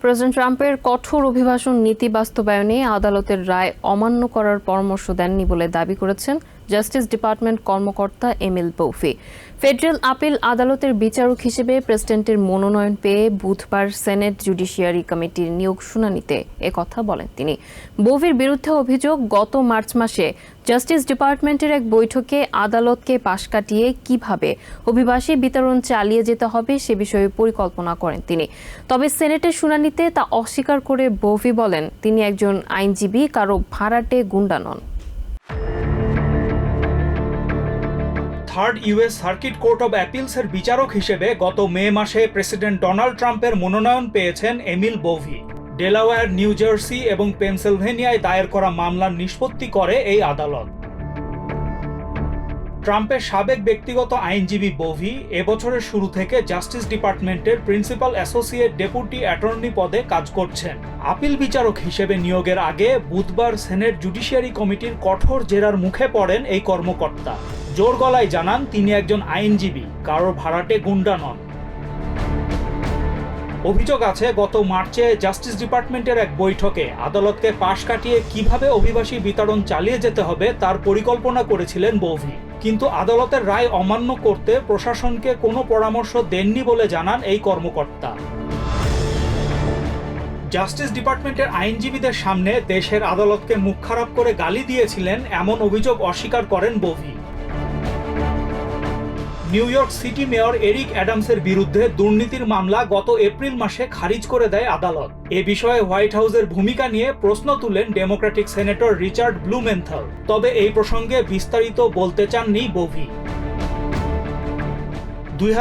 President ট্রাম্পের কঠোর অভিবাসন নীতি বাস্তবায়নে আদালতের রায় অমান্য করার পরামর্শ দেননি বলে দাবি করেছেন জাস্টিস ডিপার্টমেন্ট কর্মকর্তা M L Bove. Federal appeal আদালতের বিচারক হিসেবে প্রেসিডেন্টের মনোনয়ন পেয়ে বুধবার সেনেট জুডিশিয়ারি কমিটির নিয়োগ শুনানিতে একথা বলেন তিনি। বৌভির বিরুদ্ধে অভিযোগ, গত মার্চ মাসে জাস্টিস ডিপার্টমেন্টের এক বৈঠকে আদালতকে পাশ কাটিয়ে কীভাবে অভিবাসী বিতরণ চালিয়ে যেতে হবে সে বিষয়ে পরিকল্পনা করেন তিনি। তবে সেনেটের শুনানিতে তা অস্বীকার করে বৌভি বলেন, তিনি একজন আইনজীবী, কারও ভাড়াটে গুন্ডা নন। Third US circuit court of অ্যাপিলসের বিচারক হিসেবে গত মে মাসে প্রেসিডেন্ট ডোনাল্ড ট্রাম্পের মনোনয়ন পেয়েছেন Emil Bove. Delaware, New Jersey এবং পেনসিলভেনিয়ায় দায়ের করা মামলার নিষ্পত্তি করে এই আদালত। ট্রাম্পের সাবেক ব্যক্তিগত আইনজীবী বোভি এবছরের শুরু থেকে জাস্টিস ডিপার্টমেন্টের প্রিন্সিপাল অ্যাসোসিয়েট ডেপুটি অ্যাটর্নি পদে কাজ করছেন। আপিল বিচারক হিসেবে নিয়োগের আগে বুধবার সেনেট জুডিশিয়ারি কমিটির কঠোর জেরার মুখে পড়েন এই কর্মকর্তা। জোর গলায় জানান, তিনি একজন আইনজীবী, কারোর ভাড়াটে গুন্ডা নন। অভিযোগ আছে, গত মার্চে জাস্টিস ডিপার্টমেন্টের এক বৈঠকে আদালতকে পাশ কাটিয়ে কীভাবে অভিবাসী বিতরণ চালিয়ে যেতে হবে তার পরিকল্পনা করেছিলেন বৌভি। কিন্তু আদালতের রায় অমান্য করতে প্রশাসনকে কোনো পরামর্শ দেননি বলে জানান এই কর্মকর্তা। জাস্টিস ডিপার্টমেন্টের আইনজীবীদের সামনে দেশের আদালতকে মুখ খারাপ করে গালি দিয়েছিলেন এমন অভিযোগ অস্বীকার করেন Bove. New York City mayor Eric অ্যাডামসের বিরুদ্ধে দুর্নীতির মামলা গত এপ্রিল মাসে খারিজ করে দেয় আদালত। এ বিষয়ে হোয়াইট হাউসের ভূমিকা নিয়ে প্রশ্ন তুলেন ডেমোক্রেটিক সেনেটর রিচার্ড ব্লুমেন্থাল। তবে এই প্রসঙ্গে বিস্তারিত বলতে চাননি বভি। দুই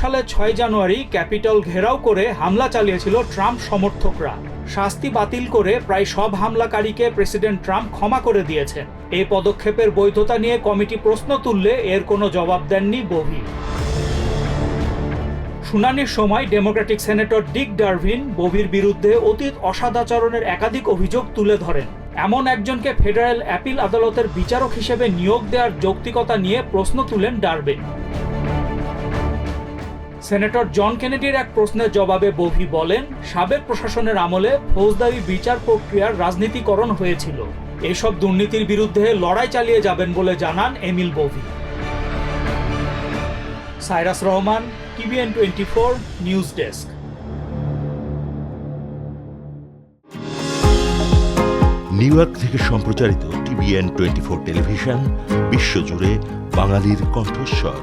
সালের ছয় জানুয়ারি ক্যাপিটল ঘেরাও করে হামলা চালিয়েছিল ট্রাম্প সমর্থকরা। শাস্তি বাতিল করে প্রায় সব হামলাকারীকে প্রেসিডেন্ট ট্রাম্প ক্ষমা করে দিয়েছেন। এই পদক্ষেপের বৈধতা নিয়ে কমিটি প্রশ্ন তুললে এর কোনো জবাব দেননি বভি। শুনানির সময় ডেমোক্রেটিক সেনেটর ডিক ডারভিন বভির বিরুদ্ধে অতীত অসদাচরণের একাধিক অভিযোগ তুলে ধরেন। এমন একজনকে ফেডারেল অ্যাপিল আদালতের বিচারক হিসেবে নিয়োগ দেওয়ার যৌক্তিকতা নিয়ে প্রশ্ন তুলেন ডারভিন। সেনেটর জন কেনেডির এক প্রশ্নের জবাবে বভি বলেন, সাবেক প্রশাসনের আমলে ফৌজদারি বিচার প্রক্রিয়ার রাজনীতিকরণ হয়েছিল। এসব দুর্নীতির বিরুদ্ধে লড়াই চালিয়ে যাবেন বলে জানান Emil Bove. Cyrus Rahman, TVN twenty four news desk. New York থেকে সম্প্রচারিত টিভিএন টোয়েন্টি ফোর টেলিভিশন, বিশ্বজুড়ে বাঙালির কণ্ঠস্বর।